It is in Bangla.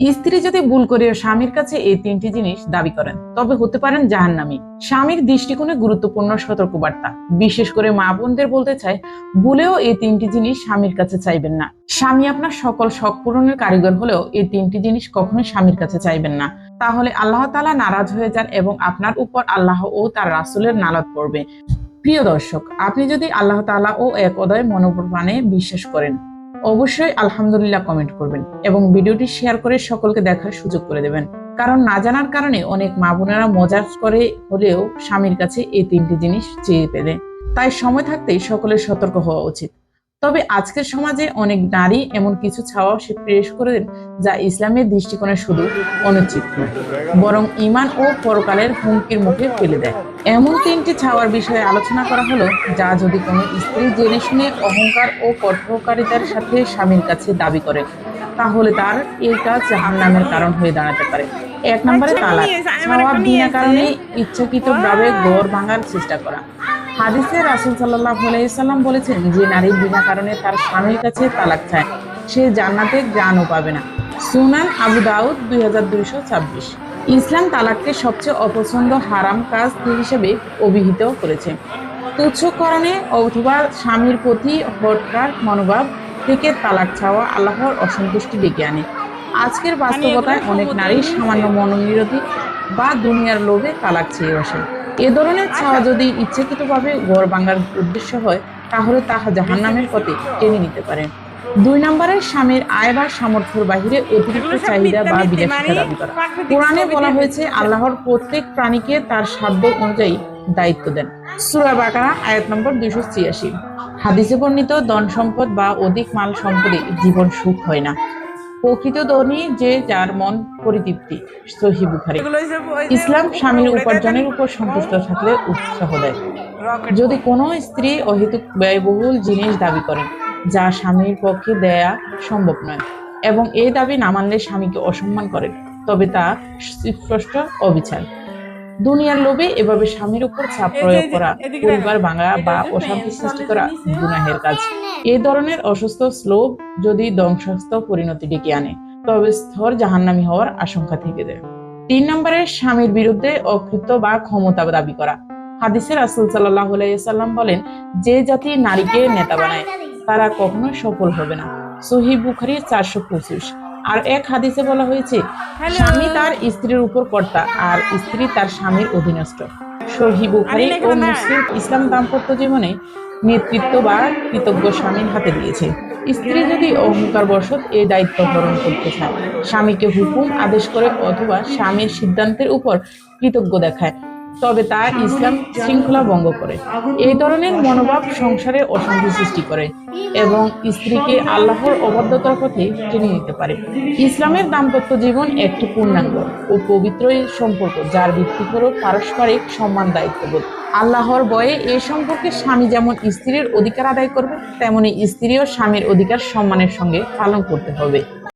স্ত্রী যদি ভুল করে স্বামীর কাছে এই তিনটি জিনিস দাবি করেন, তবে হতে পারেন জাহান্নামী। স্বামীর দৃষ্টিকোণে গুরুত্বপূর্ণ সতর্কবার্তা। বিশেষ করে মা বোনদের বলতে চায় ভুলেও এই তিনটি জিনিস স্বামীর কাছে চাইবেন না। স্বামী আপনার সকল শখ পূরণের কারিগর হলেও এই তিনটি জিনিস কখনোই স্বামীর কাছে চাইবেন না। তাহলে আল্লাহ তাআলা নারাজ হয়ে যান এবং আপনার উপর আল্লাহ ও তার রাসুলের নালাদ পড়বে। প্রিয় দর্শক, আপনি যদি আল্লাহ তাআলা ও এক অদয় মনোপ্রাণে বিশ্বাস করেন অবশ্যই আলহামদুলিল্লাহ কমেন্ট করবেন এবং ভিডিওটি শেয়ার করে সকলকে দেখার সুযোগ করে দেবেন। কারণ না জানার কারণে অনেক মা বোনেরা মজা করে হলেও স্বামীর কাছে এই তিনটি জিনিস চেয়ে পেলে তাই সময় থাকতেই সকলের সতর্ক হওয়া উচিত। তবে আজকের সমাজে অনেক নারী এমন কিছু ছাওয়াও সে পেশ করে দেন যা ইসলামের দৃষ্টিকোণে শুধু অনুচিত বরং ইমান ও পরকালের হুমকির মুখে ফেলে দেয়। এমন তিনটি ছাওয়ার বিষয়ে আলোচনা করা হলো যা যদি কোনো স্ত্রী জেনে শুনে অহংকার ও কঠোরকারিতার সাথে স্বামীর কাছে দাবি করে তাহলে তার এই কাজ জাহান্নামের কারণ হয়ে দাঁড়াতে পারে। এক নম্বরে তালাক ছাওয়া বিনা কারণে ইচ্ছাকৃতভাবে গড় ভাঙার চেষ্টা করা। হাদিসে রাসুল সাল্লাহ সাল্লাম বলেছেন যে নারী বিনা কারণে তার স্বামীর কাছে তালাক চায়। সে জান্নাতে গ্রাণও পাবে না। সুনান আবু দাউদ দুই হাজার দুইশো ছাব্বিশ। ইসলাম তালাককে সবচেয়ে অপছন্দ হারাম কাজ হিসেবে অভিহিত করেছে। তুচ্ছকরণে অথবা স্বামীর প্রতি হটকার মনোভাব থেকে তালাক চাওয়া আল্লাহর অসন্তুষ্টি ডেকে আনে। আজকের বাস্তবতায় অনেক নারী সামান্য মনোনিরোধী বা দুনিয়ার লোভে তালাক চেয়ে বসে। এ ধরনের ছাওয়া যদি ইচ্ছাকৃতভাবে ঘর ভাঙার উদ্দেশ্য হয় তাহলে তাহা জাহান্নামের পথে টেনে নিতে পারে। দুই নম্বরে স্বামীর আয় বা সামর্থ্যের বাহিরে অতিরিক্ত চাহিদা বা বিলাসিতা দাবি করা। কোরআনে বলা হয়েছে আল্লাহর প্রত্যেক প্রাণীকে তার সাধ্য অনুযায়ী দায়িত্ব দেন। সুরা বাকারা আয়াত নম্বর দুইশো ছিয়াশি। হাদিসে বর্ণিত ধন সম্পদ বা অধিক মাল সম্পদে জীবন সুখ হয় না। প্রকৃত ধনী যে যার মন পরিতৃপ্তি সহি বুখারি। ইসলাম স্বামীর উপার্জনের উপর সন্তুষ্ট থাকলে উৎসাহ দেয়। যদি কোনো স্ত্রী অহেতুক ব্যয়বহুল জিনিস দাবি করেন যা স্বামীর পক্ষে দেয়া সম্ভব নয় এবং এই দাবি না মানলে স্বামীকে অসম্মান করেন তবে তা স্পষ্ট অবিচার। দুনিয়ার লোভে এভাবে স্বামীর উপর চাপ প্রয়োগ করা পরিবার ভাঙা বা অশান্তি সৃষ্টি করা গুনাহের কাজ। এই ধরনের অসুস্থ স্লোভ যদি ধ্বংসস্থ পরিণতি ডেকে আনে তবে স্তর জাহান্নামী হওয়ার আশঙ্কা থেকে দেয় তিন নম্বরে স্বামীর বিরুদ্ধে অকৃত বা ক্ষমতা দাবি করা। হাদিসে রাসুল সাল্লাহ সাল্লাম বলেন যে জাতি নারীকে নেতা বানায় তারা কখনো সফল হবে না। সহি বুখারি চারশো পঁচিশ। আর এক হাদিসে বলা হয়েছে স্বামী তার স্ত্রীর উপর কর্তা আর স্ত্রী তার স্বামীর অধীনস্থ। সহি বুখারি ও মুসলিম ইসলাম দাম্পত্য জীবনে নেতৃত্ব বা কৃতজ্ঞ স্বামীর হাতে দিয়েছে। স্ত্রী যদি অহংকার বশত এই দায়িত্ব পালন করতে চায় স্বামীকে হুকুম আদেশ করে অথবা স্বামীর সিদ্ধান্তের উপর কৃতজ্ঞ দেখায়। তবে তা ইসলাম শৃঙ্খলা ভঙ্গ করে। এই ধরনের মনোভাব সংসারে অশান্তি সৃষ্টি করে এবং স্ত্রীকে আল্লাহর অবাধ্যতার পথে টেনে নিতে পারে। ইসলামের দাম্পত্য জীবন একটি পূর্ণাঙ্গ ও পবিত্র সম্পর্ক যার ভিত্তি হল পারস্পরিক সম্মান দায়িত্ববোধ। আল্লাহর বয়ে এই সম্পর্কে স্বামী যেমন স্ত্রীর অধিকার আদায় করবে, তেমনি স্ত্রীও স্বামীর অধিকার সম্মানের সঙ্গে পালন করতে হবে।